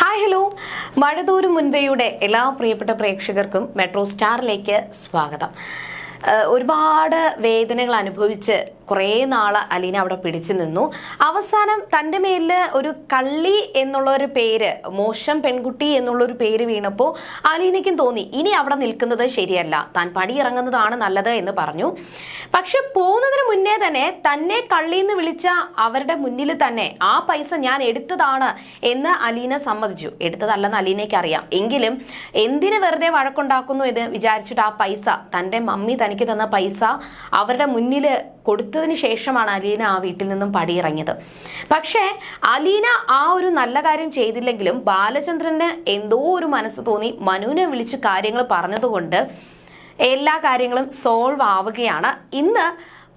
Hi hello മഴതോരും മുൻപേയുടെ എല്ലാ പ്രിയപ്പെട്ട പ്രേക്ഷകർക്കും മെട്രോ സ്റ്റാറിലേക്ക് സ്വാഗതം. ഒരുപാട് വേദനകൾ അനുഭവിച്ച് കുറേ നാൾ അലീന അവിടെ പിടിച്ചു നിന്നു. അവസാനം തന്റെ മേലിൽ ഒരു കള്ളി എന്നുള്ള ഒരു പേര് മോശം പെൺകുട്ടി എന്നുള്ള ഒരു പേര് വീണപ്പോൾ അലീനയ്ക്കും തോന്നി ഇനി അവിടെ നിൽക്കുന്നത് ശരിയല്ല. താൻ പടിയിറങ്ങുന്നതാണ് നല്ലത് എന്ന് പറഞ്ഞു. പക്ഷെ പോകുന്നതിന് മുന്നേ തന്നെ തന്നെ കള്ളി എന്ന് വിളിച്ച അവരുടെ മുന്നിൽ തന്നെ ആ പൈസ ഞാൻ എടുത്തതാണ് എന്ന് അലീന സമ്മതിച്ചു. എടുത്തതല്ലെന്ന് അലീനയ്ക്ക് അറിയാം. എങ്കിലും എന്തിന് വെറുതെ വഴക്കുണ്ടാക്കുന്നു എന്ന് വിചാരിച്ചിട്ട് ആ പൈസ തന്റെ മമ്മി തനിക്ക് തന്ന പൈസ അവരുടെ മുന്നിൽ കൊടുത്തതിന് ശേഷമാണ് അലീന ആ വീട്ടിൽ നിന്നും പടിയിറങ്ങിയത്. പക്ഷേ അലീന ആ ഒരു നല്ല കാര്യം ചെയ്തില്ലെങ്കിലും ബാലചന്ദ്രന് എന്തോ ഒരു മനസ്സ് തോന്നി മനുവിനെ വിളിച്ച് കാര്യങ്ങൾ പറഞ്ഞതുകൊണ്ട് എല്ലാ കാര്യങ്ങളും സോൾവ് ആവുകയാണ്. ഇന്ന്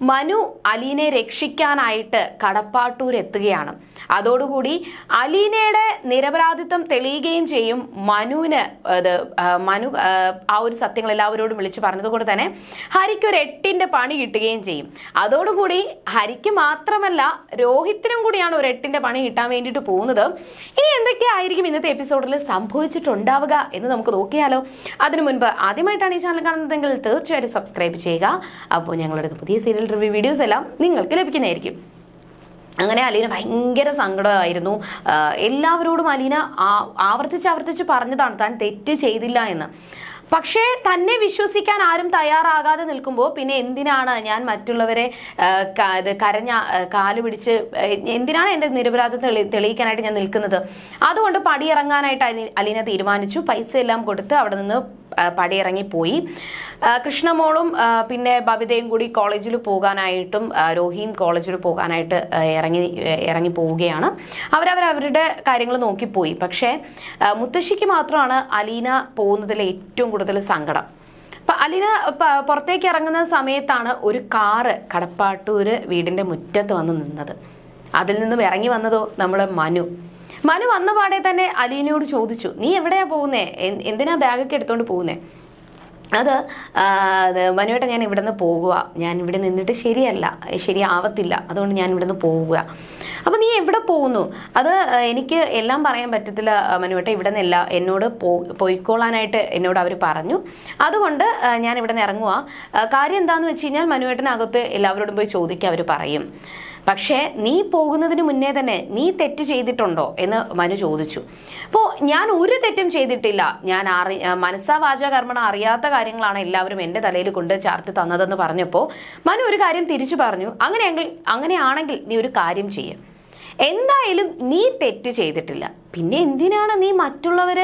മനു അലീനെ രക്ഷിക്കാനായിട്ട് കടപ്പാട്ടൂർ എത്തുകയാണ്. അതോടുകൂടി അലീനയുടെ നിരപരാധിത്വം തെളിയുകയും ചെയ്യും മനുവിന് അത് മനു ആ, ഒരു സത്യങ്ങൾ എല്ലാവരോടും വിളിച്ചു പറഞ്ഞതുകൊണ്ട് തന്നെ ഹരിക്ക് ഒരു എട്ടിന്റെ പണി കിട്ടുകയും ചെയ്യും. അതോടുകൂടി ഹരിക്ക് മാത്രമല്ല രോഹിത്തിനും കൂടിയാണ് ഒരു എട്ടിന്റെ പണി കിട്ടാൻ വേണ്ടിയിട്ട് പോകുന്നത്. ഇനി എന്തൊക്കെയായിരിക്കും ഇന്നത്തെ എപ്പിസോഡിൽ സംഭവിച്ചിട്ടുണ്ടാവുക എന്ന് നമുക്ക് നോക്കിയാലോ. അതിനു മുൻപ് ആദ്യമായിട്ടാണ് ഈ ചാനൽ കാണുന്നതെങ്കിൽ തീർച്ചയായിട്ടും സബ്സ്ക്രൈബ് ചെയ്യുക. അപ്പോൾ ഞങ്ങളുടെ പുതിയ സീരിയൽ റിവ്യൂ വീഡിയോസ് എല്ലാം നിങ്ങൾക്ക് ലഭിക്കുന്നതായിരിക്കും. അങ്ങനെ അലീന ഭയങ്കര സങ്കടമായിരുന്നു. എല്ലാവരോടും അലീന ആവർത്തിച്ച് ആവർത്തിച്ച് പറഞ്ഞതാണ് താൻ തെറ്റ് ചെയ്തില്ല എന്ന്. പക്ഷേ തന്നെ വിശ്വസിക്കാൻ ആരും തയ്യാറാകാതെ നിൽക്കുമ്പോൾ പിന്നെ എന്തിനാണ് ഞാൻ മറ്റുള്ളവരെ കരഞ്ഞ കാൽ പിടിച്ച് എന്തിനാണ് എന്റെ നിരപരാധം തെളി തെളിയിക്കാനായിട്ട് ഞാൻ നിൽക്കുന്നത്? അതുകൊണ്ട് പടിയിറങ്ങാനായിട്ട് അലി- അലീന തീരുമാനിച്ചു. പൈസ എല്ലാം കൊടുത്ത് അവിടെ നിന്ന് പടിയിറങ്ങിപ്പോയി. കൃഷ്ണമോളും പിന്നെ ബബിതയും കൂടി കോളേജിൽ പോകാനായിട്ടും രോഹിയും കോളേജിൽ പോകാനായിട്ട് ഇറങ്ങി ഇറങ്ങി പോവുകയാണ്. അവരവർ അവരുടെ കാര്യങ്ങൾ നോക്കിപ്പോയി. പക്ഷേ മുത്തശ്ശിക്ക് മാത്രമാണ് അലീന പോകുന്നതിൽ ഏറ്റവും കൂടുതൽ സങ്കടം. അപ്പം അലീന പുറത്തേക്ക് ഇറങ്ങുന്ന സമയത്താണ് ഒരു കാറ് കടപ്പാട്ടൂര് വീടിന്റെ മുറ്റത്ത് വന്ന് നിന്നത്. അതിൽ നിന്നും ഇറങ്ങി വന്നതോ നമ്മളെ മനു. മനു വന്ന പാടെ തന്നെ അലീനയോട് ചോദിച്ചു നീ എവിടെയാ പോകുന്നേ? എന്തിനാ ബാഗൊക്കെ എടുത്തോണ്ട് പോകുന്നേ? അത് മനുവേട്ട ഞാൻ ഇവിടുന്ന് പോകുക ഞാൻ ഇവിടെ നിന്നിട്ട് ശരിയല്ല ശരിയാവത്തില്ല. അതുകൊണ്ട് ഞാൻ ഇവിടുന്ന് പോവുക അപ്പം നീ എവിടെ പോകുന്നു? അത് എനിക്ക് എല്ലാം പറയാൻ പറ്റത്തില്ല മനുവേട്ട. ഇവിടെ നിന്നല്ല എന്നോട് പോയിക്കോളാനായിട്ട് എന്നോട് അവർ പറഞ്ഞു. അതുകൊണ്ട് ഞാൻ ഇവിടെ നിന്ന് ഇറങ്ങുക കാര്യം എന്താണെന്ന് വെച്ച് കഴിഞ്ഞാൽ മനുവേട്ടനകത്ത് എല്ലാവരോടും പോയി ചോദിക്കുക അവർ പറയും. പക്ഷേ നീ പോകുന്നതിന് മുന്നേ തന്നെ നീ തെറ്റ് ചെയ്തിട്ടുണ്ടോ എന്ന് മനു ചോദിച്ചു. അപ്പോൾ ഞാൻ ഒരു തെറ്റും ചെയ്തിട്ടില്ല. ഞാൻ അറി മനസ്സാ വാച കർമ്മണ അറിയാത്ത കാര്യങ്ങളാണ് എല്ലാവരും എന്റെ തലയിൽ കൊണ്ട് ചാർത്ത് തന്നതെന്ന് പറഞ്ഞപ്പോൾ മനു ഒരു കാര്യം തിരിച്ചു പറഞ്ഞു. അങ്ങനെയെങ്കിൽ അങ്ങനെയാണെങ്കിൽ നീ ഒരു കാര്യം ചെയ്യും. എന്തായാലും നീ തെറ്റ് ചെയ്തിട്ടില്ല. പിന്നെ എന്തിനാണ് നീ മറ്റുള്ളവർ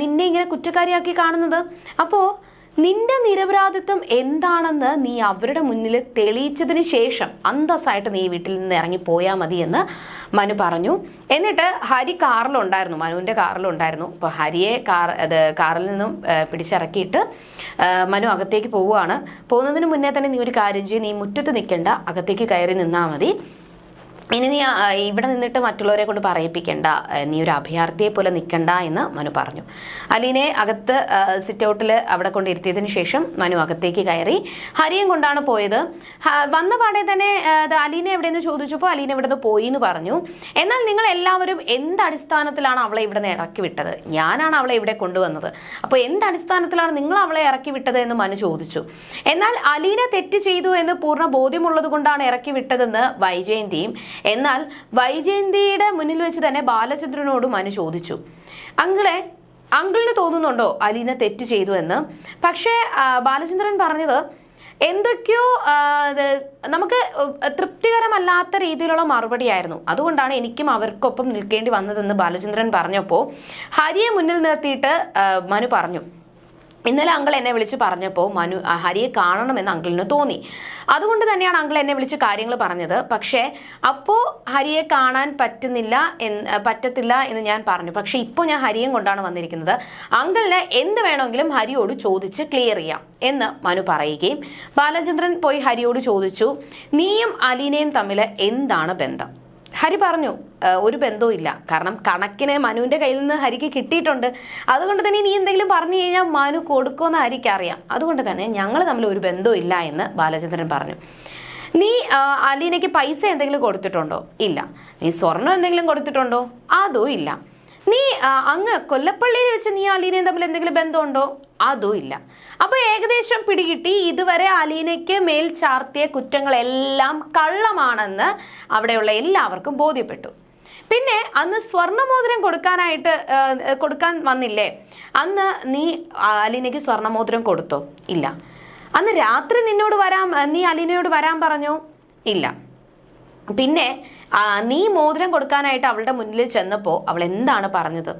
നിന്നെ ഇങ്ങനെ കുറ്റക്കാരിയാക്കി കാണുന്നത്? അപ്പോൾ നിന്റെ നിരപരാധിത്വം എന്താണെന്ന് നീ അവരുടെ മുന്നിൽ തെളിയിച്ചതിന് ശേഷം അന്തസ്സായിട്ട് നീ വീട്ടിൽ നിന്ന് ഇറങ്ങി പോയാൽ മതി എന്ന് മനു പറഞ്ഞു. എന്നിട്ട് ഹരി കാറിലുണ്ടായിരുന്നു മനുവിന്റെ കാറിലുണ്ടായിരുന്നു. അപ്പോൾ ഹരിയെ കാർ അത് കാറിൽ നിന്നും പിടിച്ചിറക്കിയിട്ട് മനു അകത്തേക്ക് പോവുകയാണ്. പോകുന്നതിന് മുന്നേ തന്നെ നീ ഒരു കാര്യം ചെയ്യും നീ മുറ്റത്ത് നിൽക്കേണ്ട അകത്തേക്ക് കയറി നിന്നാൽ മതി. ഇനി നീ ഇവിടെ നിന്നിട്ട് മറ്റുള്ളവരെ കൊണ്ട് പറയിപ്പിക്കണ്ട. നീ ഒരു അഭയാർത്ഥിയെ പോലെ നിൽക്കണ്ട എന്ന് മനു പറഞ്ഞു. അലീനെ അകത്ത് സിറ്റ് ഔട്ടിൽ അവിടെ കൊണ്ട് ഇരുത്തിയതിനു ശേഷം മനു അകത്തേക്ക് കയറി ഹരിയും കൊണ്ടാണ് പോയത്. വന്ന പാടെ തന്നെ അലീന എവിടെയെന്ന് ചോദിച്ചപ്പോൾ അലീന ഇവിടെ നിന്ന് പോയി എന്ന് പറഞ്ഞു. എന്നാൽ നിങ്ങൾ എല്ലാവരും എന്ത് അടിസ്ഥാനത്തിലാണ് അവളെ ഇവിടെ നിന്ന് ഇറക്കി വിട്ടത്? ഞാനാണ് അവളെ ഇവിടെ കൊണ്ടുവന്നത്. അപ്പോൾ എന്ത് അടിസ്ഥാനത്തിലാണ് നിങ്ങൾ അവളെ ഇറക്കി വിട്ടത് എന്ന് മനു ചോദിച്ചു. എന്നാൽ അലീന തെറ്റ് ചെയ്തു എന്ന് പൂർണ ബോധ്യമുള്ളത് കൊണ്ടാണ് ഇറക്കി വിട്ടതെന്ന് വൈജയന്തിയും എന്നാൽ വൈജയന്തിയുടെ മുന്നിൽ വെച്ച് തന്നെ ബാലചന്ദ്രനോട് മനു ചോദിച്ചു. അങ്കിളെ അങ്കിളിന് തോന്നുന്നുണ്ടോ അലീന തെറ്റ് ചെയ്തു എന്ന്? പക്ഷേ ബാലചന്ദ്രൻ പറഞ്ഞത് എന്തൊക്കെയോ നമുക്ക് തൃപ്തികരമല്ലാത്ത രീതിയിലുള്ള മറുപടിയായിരുന്നു. അതുകൊണ്ടാണ് എനിക്കും അവർക്കൊപ്പം നിൽക്കേണ്ടി വന്നതെന്ന് ബാലചന്ദ്രൻ പറഞ്ഞപ്പോൾ ഹരിയെ മുന്നിൽ നിർത്തിയിട്ട് മനു പറഞ്ഞു. ഇന്നലെ അങ്കിൾ എന്നെ വിളിച്ച് പറഞ്ഞപ്പോൾ മനു ഹരിയെ കാണണമെന്ന് അങ്കിളിന് തോന്നി. അതുകൊണ്ട് തന്നെയാണ് അങ്കിൾ എന്നെ വിളിച്ച് കാര്യങ്ങൾ പറഞ്ഞത്. പക്ഷേ അപ്പോൾ ഹരിയെ കാണാൻ പറ്റുന്നില്ല പറ്റത്തില്ല എന്ന് ഞാൻ പറഞ്ഞു. പക്ഷേ ഇപ്പോൾ ഞാൻ ഹരിയും കൊണ്ടാണ് വന്നിരിക്കുന്നത്. അങ്കിളിന് എന്ത് വേണമെങ്കിലും ഹരിയോട് ചോദിച്ച് ക്ലിയർ ചെയ്യാം എന്ന് മനു പറയുകയും ബാലചന്ദ്രൻ പോയി ഹരിയോട് ചോദിച്ചു നീയും അലീനയും തമ്മിൽ എന്താണ് ബന്ധം? ഹരി പറഞ്ഞു ഒരു ബന്ധവും ഇല്ല. കാരണം കണക്കിന് മനുവിന്റെ കയ്യിൽ നിന്ന് ഹരിക്ക് കിട്ടിയിട്ടുണ്ട്. അതുകൊണ്ട് തന്നെ നീ എന്തെങ്കിലും പറഞ്ഞു കഴിഞ്ഞാൽ മനു കൊടുക്കുമെന്ന് ഹരിക്ക് അറിയാം. അതുകൊണ്ട് തന്നെ ഞങ്ങൾ തമ്മിൽ ഒരു ബന്ധവും ഇല്ല എന്ന് ബാലചന്ദ്രൻ പറഞ്ഞു. നീ അലീനയ്ക്ക് പൈസ എന്തെങ്കിലും കൊടുത്തിട്ടുണ്ടോ? ഇല്ല. നീ സ്വർണം എന്തെങ്കിലും കൊടുത്തിട്ടുണ്ടോ? അതും ഇല്ല. നീ അങ്ങ് കൊല്ലപ്പള്ളിയിൽ വെച്ച് നീ അലീനയും തമ്മിൽ എന്തെങ്കിലും ബന്ധമുണ്ടോ? അതും ഇല്ല. അപ്പൊ ഏകദേശം പിടികിട്ടി. ഇതുവരെ അലീനയ്ക്ക് മേൽ ചാർത്തിയ കുറ്റങ്ങളെല്ലാം കള്ളമാണെന്ന് അവിടെയുള്ള എല്ലാവർക്കും ബോധ്യപ്പെട്ടു. പിന്നെ അന്ന് സ്വർണമോതിരം കൊടുക്കാനായിട്ട് കൊടുക്കാൻ വന്നില്ലേ? അന്ന് നീ അലീനയ്ക്ക് സ്വർണമോതിരം കൊടുത്തോ? ഇല്ല. അന്ന് രാത്രി നിന്നോട് വരാൻ നീ അലീനയോട് വരാൻ പറഞ്ഞു? ഇല്ല. പിന്നെ നീ മോതിരം കൊടുക്കാനായിട്ട് അവളുടെ മുന്നിൽ ചെന്നപ്പോൾ അവൾ എന്താണ് പറഞ്ഞത്?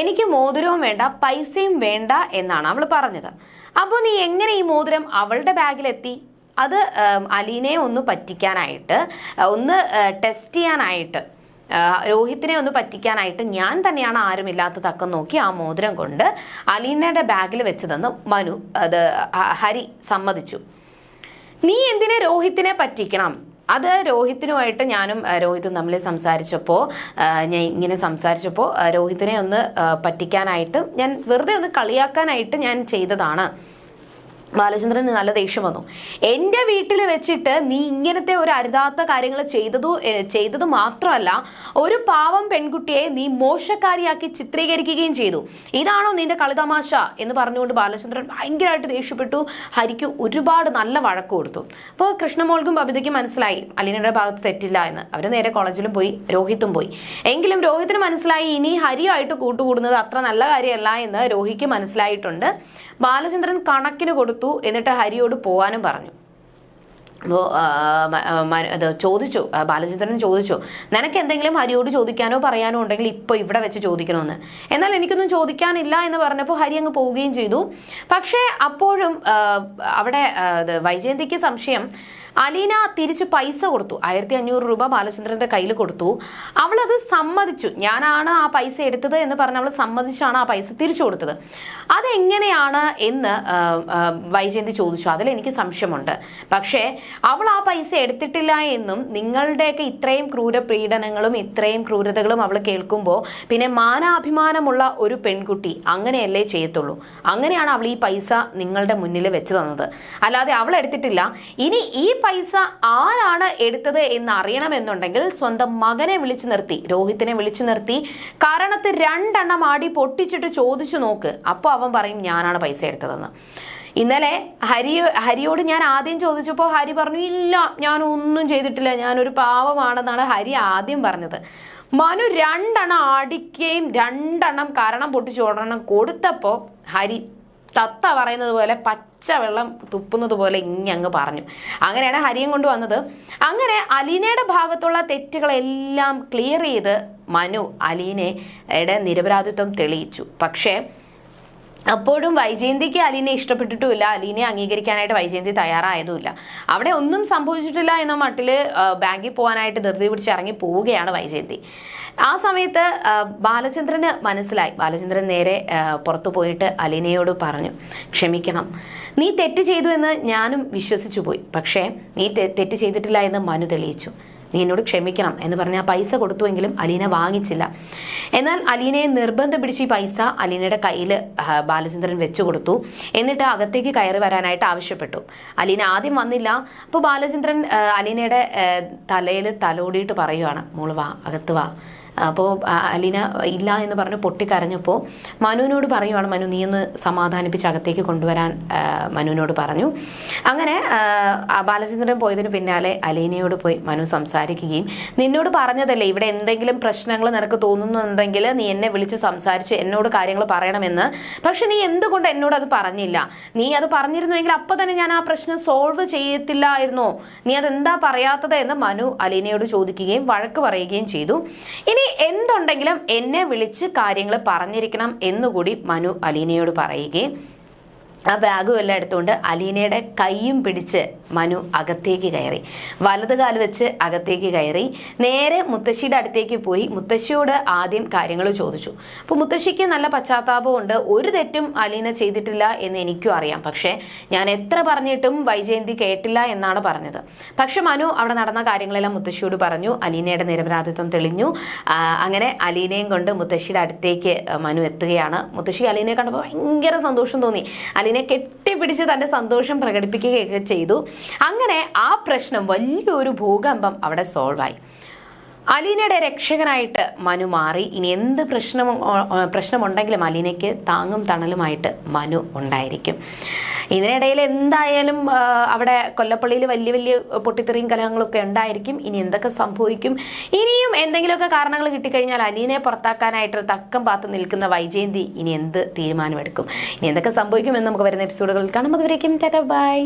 എനിക്ക് മോതിരവും വേണ്ട പൈസയും വേണ്ട എന്നാണ് അവൾ പറഞ്ഞത്. അപ്പോൾ നീ എങ്ങനെ ഈ മോതിരം അവളുടെ ബാഗിലെത്തി? അത് അലീനെ ഒന്ന് പറ്റിക്കാനായിട്ട് ഒന്ന് ടെസ്റ്റ് ചെയ്യാനായിട്ട് രോഹിത്തിനെ ഒന്ന് പറ്റിക്കാനായിട്ട് ഞാൻ തന്നെയാണ് ആരുമില്ലാത്ത തക്കം നോക്കി ആ മോതിരം കൊണ്ട് അലീനയുടെ ബാഗിൽ വെച്ചതെന്ന് മനു അത് ഹരി സമ്മതിച്ചു. നീ എന്തിനെ രോഹിത്തിനെ പറ്റിക്കണം? അത് രോഹിത്തിനുമായിട്ട് ഞാനും രോഹിത്തും തമ്മിൽ സംസാരിച്ചപ്പോൾ ഞാൻ ഇങ്ങനെ സംസാരിച്ചപ്പോൾ രോഹിത്തിനെ ഒന്ന് പറ്റിക്കാനായിട്ട് ഞാൻ വെറുതെ ഒന്ന് കളിയാക്കാനായിട്ട് ഞാൻ ചെയ്തതാണ്. ബാലചന്ദ്രന് നല്ല ദേഷ്യം വന്നു. എന്റെ വീട്ടിൽ വെച്ചിട്ട് നീ ഇങ്ങനത്തെ ഒരു അരുതാത്ത കാര്യങ്ങൾ ചെയ്തതു ചെയ്തത് മാത്രമല്ല ഒരു പാവം പെൺകുട്ടിയെ നീ മോശക്കാരിയാക്കി ചിത്രീകരിക്കുകയും ചെയ്തു. ഇതാണോ നിന്റെ കളിതമാശ? എന്ന് പറഞ്ഞുകൊണ്ട് ബാലചന്ദ്രൻ ഭയങ്കരമായിട്ട് ദേഷ്യപ്പെട്ടു. ഹരിക്ക് ഒരുപാട് നല്ല വഴക്ക് കൊടുത്തു. അപ്പോൾ കൃഷ്ണമോൾക്കും ബബിതയ്ക്കും മനസ്സിലായി അലീനയുടെ ഭാഗത്ത് തെറ്റില്ല എന്ന്. അവർ നേരെ കോളേജിലും പോയി രോഹിത്തും പോയി. എങ്കിലും രോഹിത്തിന് മനസ്സിലായി ഇനി ഹരിയായിട്ട് കൂട്ടുകൂടുന്നത് അത്ര നല്ല കാര്യമല്ല എന്ന് രോഹിക്ക് മനസ്സിലായിട്ടുണ്ട്. ബാലചന്ദ്രൻ കണക്കിന് കൊടുത്തു. എന്നിട്ട് ഹരിയോട് പോവാനും പറഞ്ഞു. അപ്പോൾ ചോദിച്ചു. ബാലചന്ദ്രൻ ചോദിച്ചു നിനക്ക് എന്തെങ്കിലും ഹരിയോട് ചോദിക്കാനോ പറയാനോ ഉണ്ടെങ്കിൽ ഇപ്പോൾ ഇവിടെ വെച്ച് ചോദിക്കണമെന്ന് എന്നാൽ എനിക്കൊന്നും ചോദിക്കാനില്ല എന്ന് പറഞ്ഞപ്പോൾ ഹരി അങ്ങ് പോവുകയും ചെയ്തു. പക്ഷേ അപ്പോഴും അവിടെ വൈജയന്തിക്ക് സംശയം അലീന തിരിച്ച് പൈസ കൊടുത്തു. ആയിരത്തി അഞ്ഞൂറ് രൂപ ബാലചന്ദ്രന്റെ കയ്യിൽ കൊടുത്തു. അവൾ അത് സമ്മതിച്ചു. ഞാനാണ് ആ പൈസ എടുത്തത് എന്ന് പറഞ്ഞ് അവൾ സമ്മതിച്ചാണ് ആ പൈസ തിരിച്ചു കൊടുത്തത്. അതെങ്ങനെയാണ് എന്ന് വൈജയന്തി ചോദിച്ചു. അതിൽ എനിക്ക് സംശയമുണ്ട്. പക്ഷേ അവൾ ആ പൈസ എടുത്തിട്ടില്ല എന്നും നിങ്ങളുടെയൊക്കെ ഇത്രയും ക്രൂര പീഡനങ്ങളും ഇത്രയും ക്രൂരതകളും അവൾ കേൾക്കുമ്പോൾ പിന്നെ മാനാഭിമാനമുള്ള ഒരു പെൺകുട്ടി അങ്ങനെയല്ലേ ചെയ്യത്തുള്ളൂ. അങ്ങനെയാണ് അവൾ ഈ പൈസ നിങ്ങളുടെ മുന്നിൽ വെച്ച് തന്നത്. അല്ലാതെ അവൾ എടുത്തിട്ടില്ല. ഇനി ഈ പൈസ ആരാണ് എടുത്തത് എന്ന് അറിയണമെന്നുണ്ടെങ്കിൽ സ്വന്തം മകനെ വിളിച്ചു നിർത്തി രോഹിത്തിനെ വിളിച്ചു നിർത്തി. കാരണത്ത് രണ്ടെണ്ണം ആടി പൊട്ടിച്ചിട്ട് ചോദിച്ചു നോക്ക്. അപ്പോൾ അവൻ പറയും ഞാനാണ് പൈസ എടുത്തതെന്ന്. ഇന്നലെ ഹരി ഹരിയോട് ഞാൻ ആദ്യം ചോദിച്ചപ്പോൾ ഹരി പറഞ്ഞു ഇല്ല ഞാൻ ഒന്നും ചെയ്തിട്ടില്ല. ഞാനൊരു പാവമാണെന്നാണ് ഹരി ആദ്യം പറഞ്ഞത്. മനു രണ്ടെണ്ണം അടിക്കുകയും രണ്ടെണ്ണം കാരണം പൊട്ടിച്ചോടണം കൊടുത്തപ്പോൾ ഹരി തത്ത പറയുന്നത് പോലെ പച്ചവെള്ളം തുപ്പുന്നത് പോലെ ഇങ്ങ് പറഞ്ഞു. അങ്ങനെയാണ് ഹരിയും കൊണ്ട് വന്നത്. അങ്ങനെ അലീനയുടെ ഭാഗത്തുള്ള തെറ്റുകളെല്ലാം ക്ലിയർ ചെയ്ത് മനു അലീനയുടെ നിരപരാധിത്വം തെളിയിച്ചു. പക്ഷേ അപ്പോഴും വൈജയന്തിക്ക് അലീനെ ഇഷ്ടപ്പെട്ടിട്ടുമില്ല. അലീനെ അംഗീകരിക്കാനായിട്ട് വൈജയന്തി തയ്യാറായതുമില്ല. അവിടെ ഒന്നും സംഭവിച്ചിട്ടില്ല എന്ന മട്ടിൽ ബാങ്കിൽ പോകാനായിട്ട് ധൃതി പിടിച്ച് ഇറങ്ങി പോവുകയാണ് വൈജയന്തി. ആ സമയത്ത് ബാലചന്ദ്രന് മനസ്സിലായി. ബാലചന്ദ്രൻ നേരെ പുറത്തു പോയിട്ട് അലീനയോട് പറഞ്ഞു ക്ഷമിക്കണം. നീ തെറ്റ് ചെയ്തു എന്ന് ഞാനും വിശ്വസിച്ചു പോയി. പക്ഷേ നീ തെറ്റ് ചെയ്തിട്ടില്ല എന്ന് മനു തെളിയിച്ചു. നീ എന്നോട് ക്ഷമിക്കണം എന്ന് പറഞ്ഞ് ആ പൈസ കൊടുത്തുവെങ്കിലും അലീന വാങ്ങിച്ചില്ല. എന്നാൽ അലീനയെ നിർബന്ധം പിടിച്ച് ഈ പൈസ അലീനയുടെ കയ്യിൽ ബാലചന്ദ്രൻ വെച്ചു കൊടുത്തു. എന്നിട്ട് അകത്തേക്ക് കയറി വരാനായിട്ട് ആവശ്യപ്പെട്ടു. അലീന ആദ്യം വന്നില്ല. അപ്പോൾ ബാലചന്ദ്രൻ അലീനയുടെ തലയിൽ തലോടിയിട്ട് പറയുവാണ്. മോൾ വാ അകത്ത് വാ. അപ്പോൾ അലീന ഇല്ല എന്ന് പറഞ്ഞ് പൊട്ടിക്കരഞ്ഞപ്പോൾ മനുവിനോട് പറയുവാണ് മനു നീ ഒന്ന് സമാധാനിപ്പിച്ച് അകത്തേക്ക് കൊണ്ടുവരാൻ മനുവിനോട് പറഞ്ഞു. അങ്ങനെ ബാലചന്ദ്രൻ പോയതിന് പിന്നാലെ അലീനയോട് പോയി മനു സംസാരിക്കുകയും നിന്നോട് പറഞ്ഞതല്ലേ ഇവിടെ എന്തെങ്കിലും പ്രശ്നങ്ങൾ നിനക്ക് തോന്നുന്നുണ്ടെങ്കിൽ നീ എന്നെ വിളിച്ച് സംസാരിച്ച് എന്നോട് കാര്യങ്ങൾ പറയണമെന്ന്. പക്ഷെ നീ എന്തുകൊണ്ട് എന്നോട് അത് പറഞ്ഞില്ല? നീ അത് പറഞ്ഞിരുന്നുവെങ്കിൽ അപ്പൊ തന്നെ ഞാൻ ആ പ്രശ്നം സോൾവ് ചെയ്യത്തില്ലായിരുന്നോ. നീ അതെന്താ പറയാത്തത്? എന്ന് മനു അലീനയോട് ചോദിക്കുകയും വഴക്ക് പറയുകയും ചെയ്തു. ഇനി എന്തുണ്ടെങ്കിലും എന്നെ വിളിച്ച് കാര്യങ്ങൾ പറഞ്ഞിരിക്കണം എന്നുകൂടി മനു അലീനയോട് പറയുകയും ആ ബാഗും എല്ലാം എടുത്തുകൊണ്ട് അലീനയുടെ കൈയും പിടിച്ച് മനു അകത്തേക്ക് കയറി. വലത് കാൽ വെച്ച് അകത്തേക്ക് കയറി. നേരെ മുത്തശ്ശിയുടെ അടുത്തേക്ക് പോയി. മുത്തശ്ശിയോട് ആദ്യം കാര്യങ്ങൾ ചോദിച്ചു. അപ്പോൾ മുത്തശ്ശിക്ക് നല്ല പശ്ചാത്താപമുണ്ട് ഒരു തെറ്റും അലീന ചെയ്തിട്ടില്ല എന്ന് എനിക്കും അറിയാം. പക്ഷേ ഞാൻ എത്ര പറഞ്ഞിട്ടും വൈജയന്തി കേട്ടില്ല എന്നാണ് പറഞ്ഞത്. പക്ഷെ മനു അവിടെ നടന്ന കാര്യങ്ങളെല്ലാം മുത്തശ്ശിയോട് പറഞ്ഞു. അലീനയുടെ നിരപരാധിത്വം തെളിഞ്ഞു. അങ്ങനെ അലീനയും കൊണ്ട് മുത്തശ്ശിയുടെ അടുത്തേക്ക് മനു എത്തുകയാണ്. മുത്തശ്ശി അലീനയെ കണ്ടപ്പോൾ ഭയങ്കര സന്തോഷം തോന്നി. അലീനയെ കെട്ടിപ്പിടിച്ച് തന്റെ സന്തോഷം പ്രകടിപ്പിക്കുകയൊക്കെ ചെയ്തു. അങ്ങനെ ആ പ്രശ്നം വലിയൊരു ഭൂകമ്പം അവിടെ സോൾവായി അലീനയുടെ രക്ഷകനായിട്ട് മനു മാറി. ഇനി എന്ത് പ്രശ്നം പ്രശ്നമുണ്ടെങ്കിലും അലീനയ്ക്ക് താങ്ങും തണലുമായിട്ട് മനു ഉണ്ടായിരിക്കും. ഇതിനിടയിൽ എന്തായാലും അവിടെ കൊല്ലപ്പള്ളിയിൽ വലിയ വലിയ പൊട്ടിത്തെറിയും കലഹങ്ങളൊക്കെ ഉണ്ടായിരിക്കും. ഇനി എന്തൊക്കെ സംഭവിക്കും? ഇനിയും എന്തെങ്കിലുമൊക്കെ കാരണങ്ങൾ കിട്ടിക്കഴിഞ്ഞാൽ അലീനെ പുറത്താക്കാനായിട്ട് തക്കം പാത്ത് നിൽക്കുന്ന വൈജയന്തി ഇനി എന്ത് തീരുമാനമെടുക്കും? ഇനി എന്തൊക്കെ സംഭവിക്കുമെന്ന് നമുക്ക് വരുന്ന എപ്പിസോഡുകളിൽ കാണാം. അതുവരേക്കും ടാറ്റ ബൈ.